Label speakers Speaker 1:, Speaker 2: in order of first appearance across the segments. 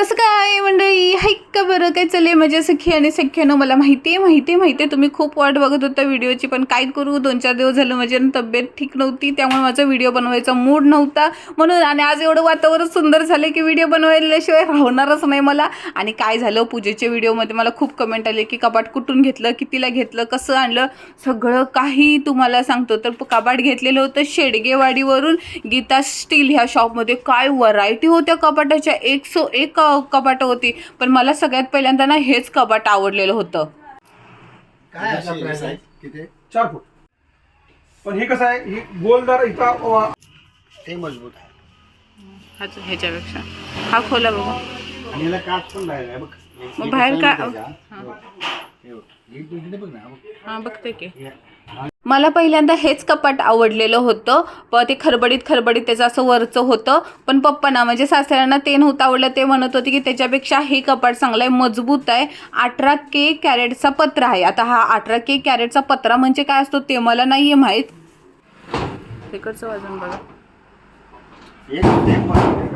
Speaker 1: कसं काय म्हणजे मंडळी हाय का बरं? काय चालले माझ्या सखी आणि सख्यानं मला माहिती आहे माहिती आहे माहिती आहे तुम्ही खूप वाट बघत होता व्हिडिओची पण काय करू? दोन चार दिवस झालं माझी तब्येत ठीक नव्हती त्यामुळे माझा व्हिडिओ बनवायचा मूड नव्हता. म्हणून आणि आज एवढं वातावरण सुंदर झालं की व्हिडिओ बनवायल्याशिवाय राहणारच नाही मला. आणि काय झालं? पूजेच्या व्हिडिओमध्ये मला खूप कमेंट आले की कपाट कुठून घेतलं? कितीला घेतलं? कसं आणलं? सगळं काही तुम्हाला सांगतो. तर कपाट घेतलेलं होतं शेडगेवाडीवरून गीता स्टील ह्या शॉपमध्ये काय व्हरायटी होत्या कपाटाच्या एक सो एक कपाटं होती पण मला सगळ्यात पहिल्यांदा ना हेच कपाट आवडलेलं होतं
Speaker 2: काय किती
Speaker 3: चार फूट पण हे कसं आहे ही गोलदार इथं
Speaker 2: ते मजबूत आहे
Speaker 1: हाच ह्याच्यापेक्षा हा खोला बघू
Speaker 2: आणि याला काच पण बाहेर आहे बघ
Speaker 1: मग
Speaker 2: हे
Speaker 1: बाहेर का-?
Speaker 2: हे बघ. हे तू इकडे बघ ना बघ.
Speaker 1: हा बघते की
Speaker 2: हे-
Speaker 1: मला पहिल्यांदा हेच कपाट आवडलेलं होतं. प ते खरबडीत खरबडीत त्याचं असं वरचं होतं. पण पप्पांना म्हणजे सासऱ्यांना ते नव्हतं आवडलं. ते म्हणत होते की त्याच्यापेक्षा हे कपाट चांगलं आहे मजबूत आहे. अठरा के कॅरेटचा पत्रा आहे. आता हा अठरा के कॅरेटचा पत्रा म्हणजे काय असतो ते मला नाही आहे माहीत. तिकडचं वजन बघा
Speaker 2: हे ते पण-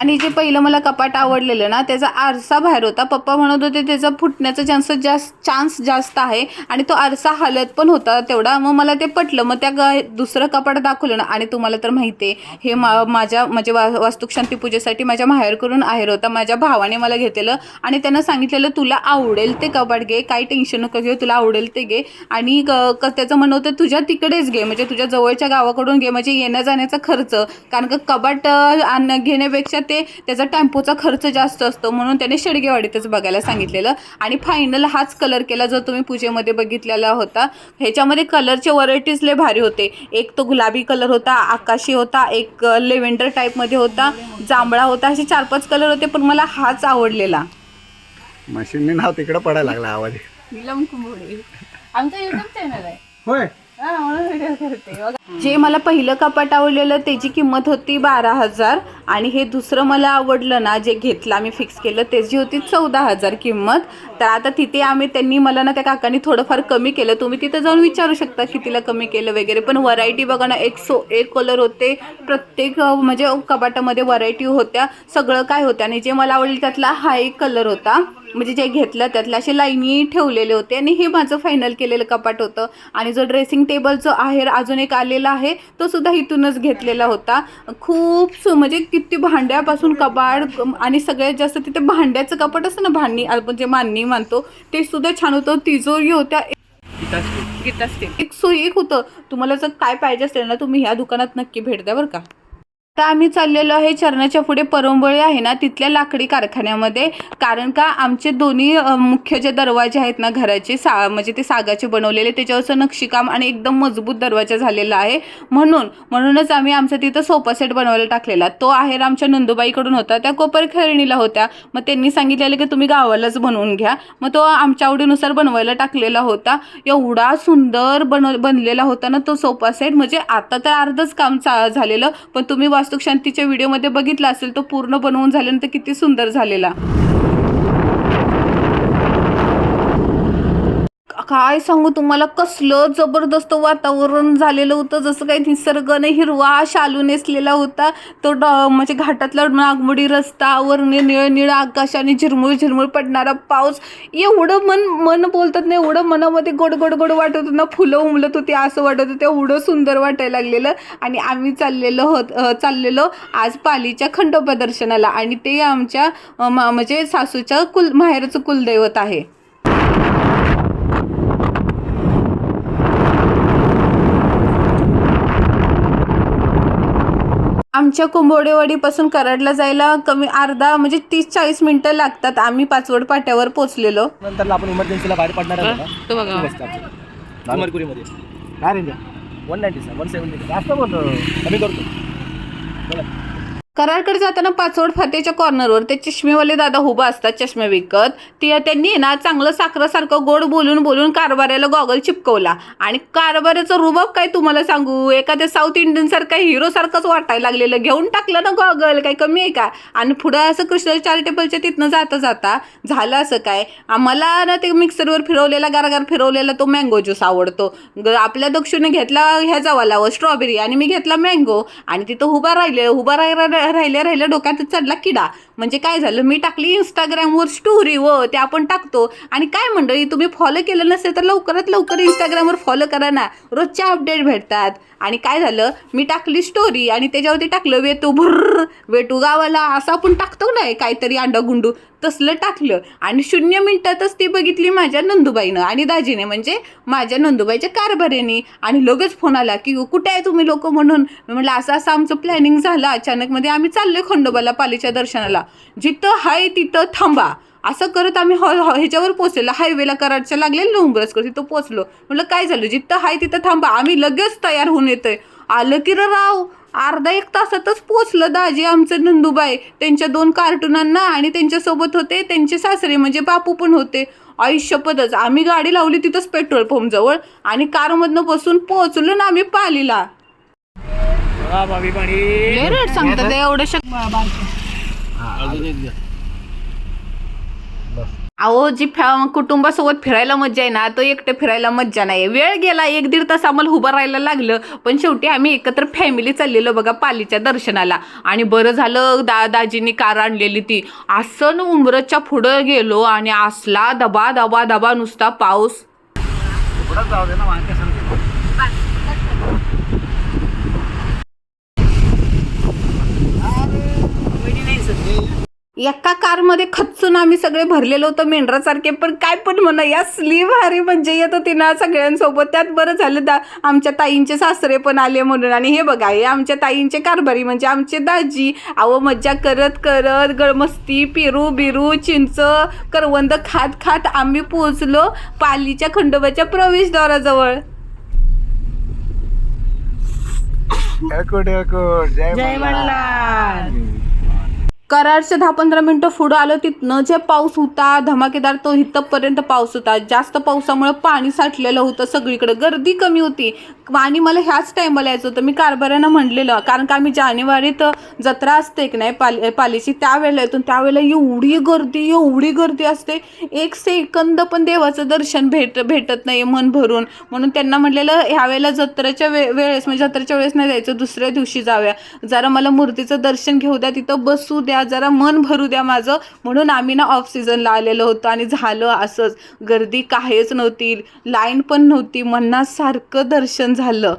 Speaker 1: आणि जे पहिलं मला कपाट आवडलेलं ना त्याचा आरसा बाहेर होता. पप्पा म्हणत होते त्याचा फुटण्याचा चान्स जास्त चान्स जास्त आहे. आणि तो आरसा हलत पण होता तेवढा. मग मला ते पटलं. मग त्या ग दुसरं कपाट दाखवलं ना आणि तुम्हाला तर माहिती आहे हे मा माझ्या म्हणजे वा वास्तुशांती पूजेसाठी माझ्या माहेर करून आहेर होता. माझ्या भावाने मला घेतलेलं आणि त्यानं सांगितलेलं तुला आवडेल ते कपाट घे काही टेन्शन नको घेऊ तुला आवडेल ते घे. आणि क- क- त्याचं म्हणणं होतं तुझ्या तिकडेच घे म्हणजे तुझ्या जवळच्या गावाकडून घे म्हणजे येण्या जाण्याचा खर्च. कारण का कपाट आण घेण्यापेक्षा ते त्याचा टेम्पोचा खर्च जास्त असतो म्हणून त्याने शेडगेवाडीतच बघायला सांगितलेलं. आणि फायनल हाच कलर केला जो तुम्ही पूजेमध्ये बघितलेला होता. ह्याच्यामध्ये कलरचे व्हरायटीज लय भारी होते. एक तो गुलाबी कलर होता आकाशी होता एक लेव्हेंडर टाईपमध्ये होता जांभळा होता असे चार पाच कलर होते पण मला हाच आवडलेला.
Speaker 2: मशीनने नाव तिकडं पडायला लागला आवाज.
Speaker 1: आमचा युट्यूब चॅनल आहे.
Speaker 3: होय.
Speaker 1: जे मला पहिलं कपाट आवडलेलं त्याची किंमत होती बारा हजार. आणि हे दुसरं मला आवडलं ना जे घेतलं आम्ही फिक्स केलं त्याची होती चौदा हजार किंमत. तर आता तिथे आम्ही त्यांनी मला ना त्या काकांनी थोडंफार कमी केलं. तुम्ही तिथं जाऊन विचारू शकता कितीला कमी केलं वगैरे. पण व्हरायटी बघा ना एक सो एक कलर होते. प्रत्येक म्हणजे कपाटामध्ये व्हरायटी होत्या. सगळं काय होतं आणि जे मला आवडलं त्यातला हा एक कलर होता. म्हणजे जे घेतलं त्यातले असे लाईनी ठेवलेले होते आणि हे माझं फायनल केलेलं कपाट होतं. आणि जो ड्रेसिंग टेबल जो आहे अजून एक आलेला आहे तो सुद्धा इथूनच घेतलेला होता. खूप सु- म्हणजे किती भांड्यापासून कपाट आणि सगळ्यात जास्त तिथे भांड्याचं कपाट असतं ना भांडी आपण जे मांडणी मानतो ते सुद्धा छान होतं. तिजोरी होत्या. गीता एक सो एक होतं. तुम्हाला जर काय पाहिजे असेल ना तुम्ही ह्या दुकानात नक्की भेट द्या बरं का. आता आम्ही चाललेलो आहे चरणाच्या पुढे परंबळी आहे ना तिथल्या लाकडी कारखान्यामध्ये. कारण का आमचे दोन्ही मुख्य जे दरवाजे आहेत ना घराचे सा म्हणजे ते सागाचे बनवलेले त्याच्यावरचं नक्षीकाम आणि एकदम मजबूत दरवाजा झालेला आहे. म्हणून म्हणूनच आम्ही आमचा तिथं सोफा सेट बनवायला टाकलेला. तो आहेर आमच्या नंदुबाईकडून होता त्या कोपर खेळणीला होत्या. मग त्यांनी सांगितलेलं की तुम्ही गावालाच बनवून घ्या. मग तो आमच्या आवडीनुसार बनवायला टाकलेला होता. एवढा सुंदर बनव बनलेला होता ना तो सोफा सेट. म्हणजे आता तर अर्धच काम चा झालेलं पण तुम्ही वास्तुशांतीच्या व्हिडिओमध्ये बघितला असेल तो पूर्ण बनवून झाल्यानंतर किती सुंदर झालेला. काय सांगू तुम्हाला? कसलं जबरदस्त वातावरण झालेलं होतं. जसं काही निसर्गाने हिरवा शालू नेसलेला होता. तो ड म्हणजे घाटातला नागमोडी रस्ता वर निळ निळ आकाश आणि झिरमुळ झिरमुळ पडणारा पाऊस. एवढं मन मन बोलतात ना एवढं मनामध्ये गोड गोड गोड वाटत होतं ना फुलं उमलत होती असं वाटत होतं. एवढं सुंदर वाटायला लागलेलं. आणि आम्ही चाललेलो होत चाललेलो आज पालीच्या खंडोबा दर्शनाला. आणि ते आमच्या मा- म्हणजे सासूच्या कुल माहेरचं कुलदैवत आहे. आमच्या कुंभोडेवाडीपासून कराडला जायला कमी अर्धा म्हणजे तीस चाळीस मिनिटं लागतात. आम्ही पाचवड पाट्यावर पोचलेलो
Speaker 3: नंतर आपण इमर्जन्सीला बाहेर पडणार आहे ना
Speaker 1: तो बघा.
Speaker 3: अमरपुरीमध्ये
Speaker 2: काय रे
Speaker 3: वन नाईन्टी वन सेवन्टी
Speaker 2: जास्त बोलतो.
Speaker 3: कमी करतो. बोला
Speaker 1: कराडकडे जाताना पाचवड फाटेच्या कॉर्नरवर ते चष्मेवाले दादा उभा असतात चष्मे विकत. ती त्यांनी ना चांगलं साखरासारखं गोड बोलून बोलून कारभाऱ्याला गॉगल चिपकवला. आणि कारभाऱ्याचं रुबाब काय तुम्हाला सांगू? एखाद्या साऊथ इंडियन सारखा हिरो सारखंच वाटायला लागलेलं. घेऊन टाकलं ना गॉगल काही कमी आहे का? आणि पुढं असं कृष्ण चॅरिटेबलच्या तिथनं जाता जाता झालं असं काय? आम्हाला ना ते मिक्सरवर फिरवलेला गारगार फिरवलेला तो मँगो ज्यूस आवडतो. ग- आपल्या दक्षिणे घेतला ह्याचा वाला स्ट्रॉबेरी आणि मी घेतला मँगो आणि तिथं उभा राहिले उभा राहिला राहिल्या राहिल्या डोक्यात चढला किडा. म्हणजे काय झालं? मी टाकली इंस्टाग्रामवर स्टोरी व ते आपण टाकतो. आणि काय मंडळी तुम्ही फॉलो केलं नसेल तर लवकरात लवकर इंस्टाग्रामवर फॉलो करा ना. रोजच्या अपडेट भेटतात. आणि काय झालं? मी टाकली स्टोरी आणि त्याच्यावरती टाकलं वेटू भुर्र! वेटू गावाला असं आपण टाकतो ना काहीतरी अंडा गुंडू तसलं टाकलं. आणि शून्य मिनिटातच ती बघितली माझ्या नंदुबाईनं आणि दाजीने. म्हणजे माझ्या नंदुबाईच्या कारभाऱ्यानी. आणि लगेच फोन आला की कुठे आहे तुम्ही लोक म्हणून? म्हटलं असं असं आमचं प्लॅनिंग झालं. अचानकमध्ये आम्ही चाललो खंडोबाला पालीच्या दर्शनाला. जिथं हाय तिथं थांबा. असं करत आम्ही हॉ हॉ- ह्याच्यावर पोचलेलो हायवेला कराडच्या लागलेलं उंबरसकर तिथं पोचलो म्हटलं काय झालं? जिथं हाय तिथं थांबा. आम्ही लगेच तयार होऊन येतोय. आलं की र राव. अर्धा एक तासातच पोचलं दाजी आमचं नंदुबाई. त्यांच्या दोन कार्टुनांना आणि त्यांच्यासोबत होते. त्यांचे सासरे म्हणजे बापू पण होते. आयुष्यपदच. आम्ही गाडी लावली तिथंच पेट्रोल पंप जवळ आणि कारमधनं बसून पोहोचलो ना आम्ही पालीला. सांगतात एवढं अहो जी फॅ कुटुंबासोबत फिरायला मज्जा आहे ना तो एकटं फिरायला मज्जा नाही. वेळ गेला एक दीड तास आम्हाला उभं राहायला लागलं पण शेवटी आम्ही एकत्र फॅमिली चाललेलो बघा पालीच्या दर्शनाला. आणि बरं झालं दा दाजींनी कार आणलेली ती. असं न उंबरच्या पुढं गेलो आणि असला दबा दबा दबा नुसता पाऊस
Speaker 2: पुढं जाऊ दे ना वांक्यासारखं
Speaker 1: एका कारमध्ये खच्चून आम्ही सगळे भरलेलो होतो मेंढरासारखे पण काय पण म्हणा या स्लीव भारी म्हणजे येत होती ना सगळ्यांसोबत त्यात बरं झालं दा आमच्या ताईंचे सासरे पण आले म्हणून. आणि हे बघा हे आमच्या ताईंचे कारभारी म्हणजे आमचे दाजी अहो मज्जा करत करत गळमस्ती पेरू बिरू चिंच करवंद खात खात आम्ही पोहोचलो पालीच्या खंडोबाच्या प्रवेशद्वाराजवळ.
Speaker 2: जय
Speaker 1: कराडचे दहा पंधरा मिनटं पुढं आलं तिथनं जे पाऊस होता धमाकेदार तो इथंपर्यंत पाऊस होता. जास्त पावसामुळे पाणी साठलेलं होतं सगळीकडे. गर्दी कमी होती. आणि मला ह्याच टायमाला यायचं होतं. मी कारभाऱ्यानं म्हणलेलं कारण का आम्ही जानेवारीत जत्रा असते की नाही पाली पालीची त्यावेळेला येतो. त्यावेळेला एवढी गर्दी एवढी गर्दी असते. एक सेकंद पण देवाचं दर्शन भेट भेटत नाही मन भरून. म्हणून त्यांना म्हणलेलं ह्यावेळेला जत्रेच्या वे वेळेस म्हणजे जत्रेच्या वेळेस नाही जायचं दुसऱ्या दिवशी जाऊया. जरा मला मूर्तीचं दर्शन घेऊ द्या. तिथं बसू द्या. जरा मन भरू द्या माझं. म्हणून आम्ही ना ऑफ सीझनला आलेलो होतो आणि झालं असंच. गर्दी काहीच नव्हती लाईन पण नव्हती मनासारखं दर्शन झालं.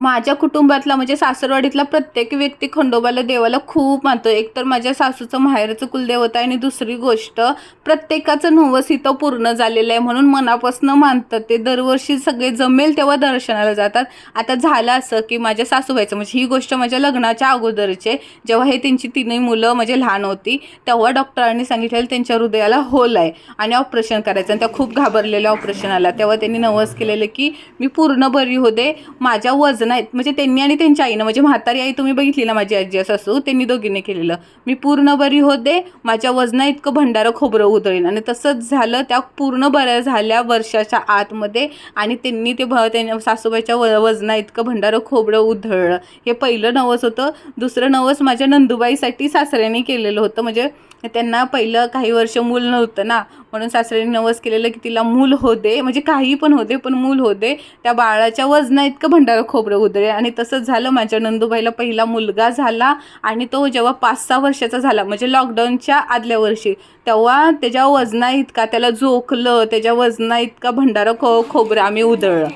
Speaker 1: माझ्या कुटुंबातला म्हणजे सासरवाडीतला प्रत्येक व्यक्ती खंडोबाला देवाला खूप मानतो. एकतर माझ्या सासूचं माहेरचं कुलदेवता आहे आणि दुसरी गोष्ट प्रत्येकाचं नवस इथं पूर्ण झालेलं आहे म्हणून मनापासून मानतात ते. दरवर्षी सगळे जमेल तेव्हा दर्शनाला जातात. आता झालं असं की माझ्या सासूबाईचं म्हणजे ही गोष्ट माझ्या लग्नाच्या अगोदरचे जेव्हा हे त्यांची तिन्ही मुलं म्हणजे लहान होती तेव्हा डॉक्टरांनी सांगितलेलं त्यांच्या हृदयाला होल आहे आणि ऑपरेशन करायचं आणि त्या खूप घाबरलेल्या ऑपरेशनाला. तेव्हा त्यांनी नवस केलेलं की मी पूर्ण बरी होते माझ्या वजन नाहीत म्हणजे त्यांनी आणि त्यांच्या आईनं म्हणजे म्हातारी आई तुम्ही बघितली ना माझी आजी सासू त्यांनी दोघींनी केलेलं. मी पूर्ण बरी होते माझ्या वजना इतकं भंडारं खोबरं उधळीन आणि तसंच झालं त्या पूर्ण बऱ्या झाल्या वर्षाच्या आतमध्ये आणि त्यांनी ते भ त्यांच्या सासूबाईच्या व वजना इतकं भंडारं खोबरं उधळलं. हे पहिलं नवस होतं. दुसरं नवस माझ्या नंदुबाईसाठी सासऱ्याने केलेलं होतं. म्हणजे त्यांना पहिलं काही वर्ष मूल नव्हतं ना. म्हणून सासऱ्याने नवस केलेलं की तिला मूल होते. म्हणजे काही पण होते पण मूल होते. त्या बाळाच्या वजना इतकं भंडारं खोबरं उदरे आणि तसंच झालं. माझ्या नंदूबाईला पहिला मुलगा झाला. आणि तो जेव्हा पाच सहा वर्षाचा झाला म्हणजे लॉकडाऊनच्या आदल्या वर्षी तेव्हा त्याच्या वजना इतका त्याला जोखलं त्याच्या वजना इतका भंडारा खो खोबरं आम्ही उधळलं.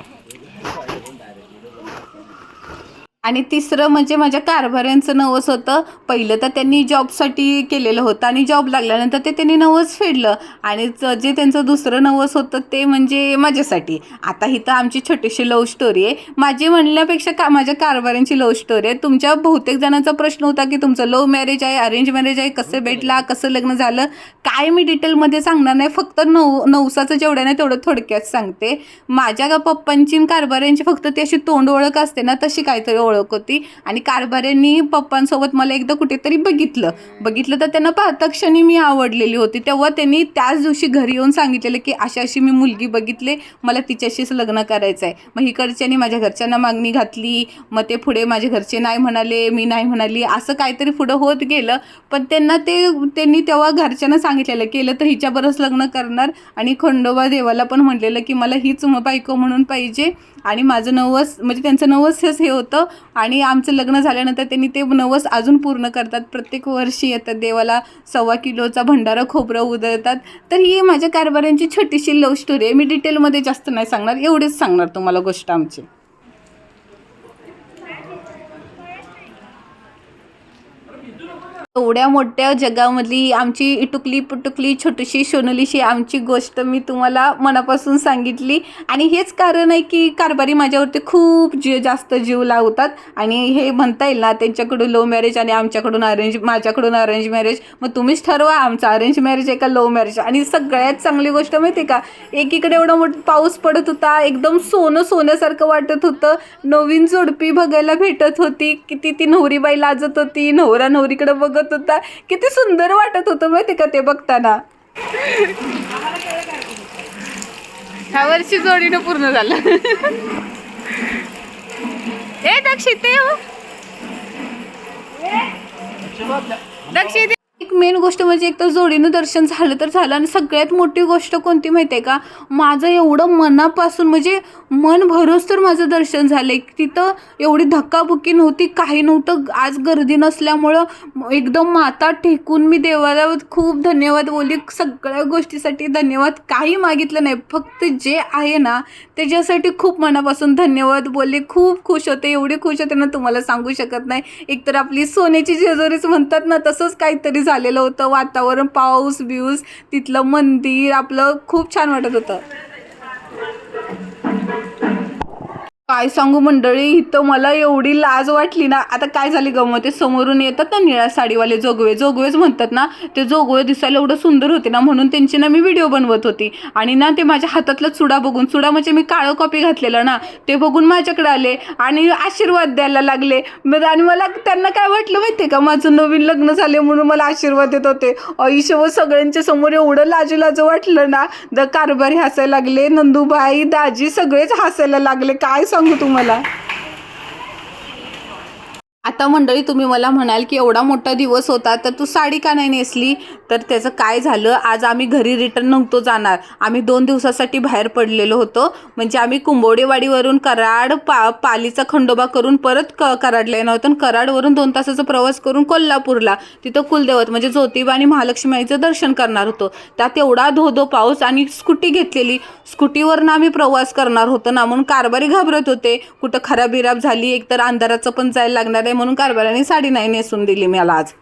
Speaker 1: आणि तिसरं म्हणजे माझ्या कारभाऱ्यांचं नवस होतं. पहिलं तर त्यांनी जॉबसाठी केलेलं होतं आणि जॉब लागल्यानंतर ते त्यांनी नवस फेडलं. आणि जे त्यांचं दुसरं नवस होतं ते म्हणजे माझ्यासाठी. आता ही तर आमची छोटीशी लव्ह स्टोरी आहे. माझी म्हणण्यापेक्षा का माझ्या कारभाऱ्यांची लव्ह स्टोरी आहे. तुमच्या बहुतेक जणांचा प्रश्न होता की तुमचं लव्ह मॅरेज आहे अरेंज मॅरेज आहे कसं भेटला कसं लग्न झालं? काय मी डिटेलमध्ये सांगणार नाही. फक्त नऊ नवसाचं जेवढं नाही तेवढं थोडक्यात सांगते. माझ्या का पप्पांची कारभाऱ्यांची फक्त ती अशी तोंड ओळख असते ना तशी काहीतरी ओळख होती. आणि कारभाऱ्यांनी पप्पांसोबत मला एकदा कुठेतरी बघितलं. बघितलं तर त्यांना पाहता क्षणी मी आवडलेली होती. तेव्हा त्यांनी त्याच दिवशी घरी येऊन सांगितलेलं की अशा अशी मी मुलगी बघितले. मला तिच्याशीच लग्न करायचं आहे. मग इकडच्यानी माझ्या घरच्यांना मागणी घातली. मग ते पुढे माझे घरचे नाही म्हणाले मी नाही म्हणाली. असं काहीतरी पुढं होत गेलं. पण त्यांना ते त्यांनी तेव्हा घरच्यांना सांगितलेलं केलं तर हिच्याबरच लग्न करणार. आणि खंडोबा देवाला पण म्हटलेलं की मला हीच बायको म्हणून पाहिजे. आणि माझं नवस म्हणजे त्यांचं नवसच हे होतं. आणि आमचं लग्न झाल्यानंतर त्यांनी ते नवस अजून पूर्ण करतात. प्रत्येक वर्षी येतात देवाला सव्वा किलोचा भंडारा खोबरं उधळतात. तर ही माझ्या कारभाऱ्यांची छोटीशी लव्ह स्टोरी आहे. मी डिटेलमध्ये जास्त नाही सांगणार एवढेच सांगणार तुम्हाला गोष्ट आमची. एवढ्या मोठ्या जगामधली आमची इटुकली पुटुकली छोटीशी सोनलीशी आमची गोष्ट मी तुम्हाला मनापासून सांगितली. आणि हेच कारण आहे की कारभारी माझ्यावरती खूप जी जास्त जीव लावतात. आणि हे म्हणता येईल ना त्यांच्याकडून लव्ह मॅरेज आणि आमच्याकडून अरेंज माझ्याकडून अरेंज मॅरेज. मग तुम्हीच ठरवा आमचं अरेंज मॅरेज आहे का लव्ह मॅरेज? आणि सगळ्यात चांगली गोष्ट माहिती आहे का एकीकडे एवढा मोठा पाऊस पडत होता एकदम सोनं सोन्यासारखं वाटत होतं. नवीन जोडपी बघायला भेटत होती किती ती नवरीबाई लाजत होती नवरा नवरीकडे बघत होता. किती सुंदर वाटत होतं माहिती का ते बघताना. ह्या वर्षी जोडीनं पूर्ण झालं. ए दक्षित ते हो. दक्षित. एक मेन गोष्ट म्हणजे एक तर जोडीनं दर्शन झालं तर झालं आणि सगळ्यात मोठी गोष्ट कोणती माहिती आहे का? माझं एवढं मनापासून म्हणजे मन भरोस तर माझं दर्शन झालं तिथं एवढी धक्काबुक्की नव्हती काही नव्हतं. आज गर्दी नसल्यामुळं एकदम माता टेकून मी देवाला खूप धन्यवाद बोलली. सगळ्या गोष्टीसाठी धन्यवाद. काही मागितलं नाही. फक्त जे आहे ना त्याच्यासाठी खूप मनापासून धन्यवाद बोलले. खूप खुश होते. एवढे खुश होते ना तुम्हाला सांगू शकत नाही. एकतर आपली सोन्याची जेजुरीच म्हणतात ना तसंच काहीतरी झालं. झालेलं होतं. वातावरण पाऊस बिऊस तिथलं मंदिर आपलं खूप छान वाटत होतं. काय सांगू मंडळी इथं मला एवढी लाज वाटली ना. आता काय झाली गमत ते समोरून येतात ना निळ्या साडीवाले जोगवे. जोगवेच म्हणतात ना ते जोगवे दिसायला एवढं सुंदर होते ना म्हणून त्यांची ना मी व्हिडिओ बनवत होती. आणि ना ते माझ्या हातातला चुडा बघून चुडा म्हणजे मी काळं कॉपी घातलेलं ना ते बघून माझ्याकडे आले आणि आशीर्वाद द्यायला लागले. मग आणि मला त्यांना काय वाटलं माहिती का? माझं नवीन लग्न झाले म्हणून मला आशीर्वाद देत होते. आयुष्य सगळ्यांच्या समोर एवढं लाजू लाजू वाटलं ना द कारभारी हसायला लागले नंदूबाई दाजी सगळेच हसायला लागले. काय सांग सांगू तुम्हाला? आता मंडळी तुम्ही मला म्हणाल की एवढा मोठा दिवस होता तर तू साडी का नाही नेसली? तर त्याचं काय झालं? आज आम्ही घरी रिटर्न नव्हतो जाणार. आम्ही दोन दिवसासाठी बाहेर पडलेलो होतो. म्हणजे आम्ही कुंभोडेवाडीवरून कराड पा पालीचा खंडोबा करून परत क कराडला येणार होतो आणि कराडवरून दोन तासाचा प्रवास करून कोल्हापूरला. तिथं कुलदेवत म्हणजे ज्योतिबा आणि महालक्ष्मी आईचं दर्शन करणार होतो. त्यात एवढा धोधो पाऊस आणि स्कूटी घेतलेली. स्कूटीवरनं आम्ही प्रवास करणार होतो ना म्हणून कारभारी घाबरत होते. कुठं खराब बिराब झाली एकतर अंधाराचं पण जायला लागणार आहे म्हणून कारभाराने साडी नाही नेसून दिली मला आज.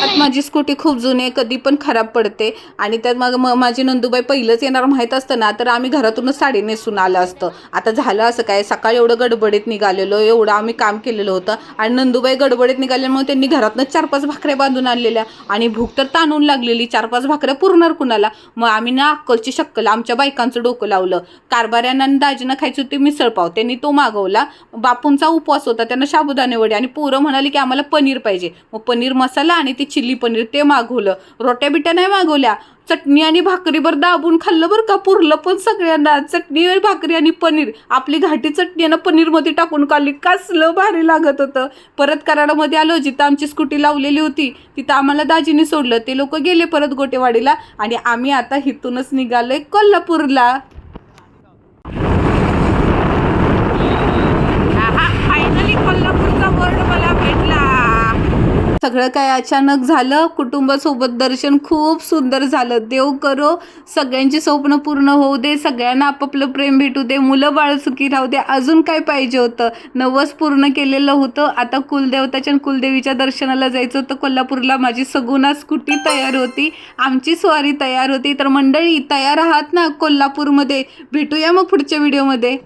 Speaker 1: त्यात माझी स्कूटी खूप जुनी आहे कधी पण खराब पडते. आणि त्यात मग म- माझी नंदूबाई पहिलंच येणार माहीत असतं ना तर आम्ही घरातूनच साडी नेसून आलं असतं. आता झालं असं काय सकाळी एवढं गडबडीत निघालेलो एवढं आम्ही काम केलेलं होतं. आणि नंदूबाई गडबडीत निघाल्यामुळे त्यांनी घरातनं चार पाच भाकऱ्या बांधून आणलेल्या. आणि भूक तर ताणून लागलेली चार पाच भाकऱ्या पुरणार कुणाला? मग आम्ही ना अक्कलची शक्कल आमच्या बायकांचं डोकं लावलं. कारभाऱ्यांना आणि दाजीनं खायची होती मिसळपाव त्यांनी तो मागवला. बापूंचा उपवास होता त्यांना साबुदाणे वडे. आणि पोरं म्हणाली की आम्हाला पनीर पाहिजे. मग पनीर मसाला आणि ती चिल्ली पनीर ते मागवलं. रोट्या बिट्या नाही मागवल्या. चटणी आणि भाकरीवर दाबून खाल्लं बरं का? पुरलं पण सगळ्यांना. चटणी आणि भाकरी आणि पनीर. आपली घाटी चटणी आणि पनीरमध्ये टाकून खाल्ली. कसलं भारी लागत होतं. परत कराडामध्ये आलो. जिथं आमची स्कूटी लावलेली होती तिथं आम्हाला दाजीने सोडलं. ते लोक गेले परत गोटेवाडीला आणि आम्ही आता हिथूनच निघालोय कोल्हापूरला फायनली कोल्हापूरचा बोर्ड मला भेटला सगळं काय अचानक झालं. कुटुंबासोबत दर्शन खूप सुंदर झालं. देव करो सगळ्यांची स्वप्न पूर्ण होऊ दे सगळ्यांना आपापलं प्रेम भेटू दे मुलं बाळ सुखी राहू दे अजून काय पाहिजे होतं? नवस पूर्ण केलेलं होतं. आता कुलदेवताच्या कुलदेवीच्या दर्शनाला जायचं होतं. कोल्हापूरला माझी सगुना स्कूटी तयार होती. आमची स्वारी तयार होती. तर मंडळी तयार आहात ना कोल्हापूरमध्ये? भेटूया मग पुढच्या व्हिडिओमध्ये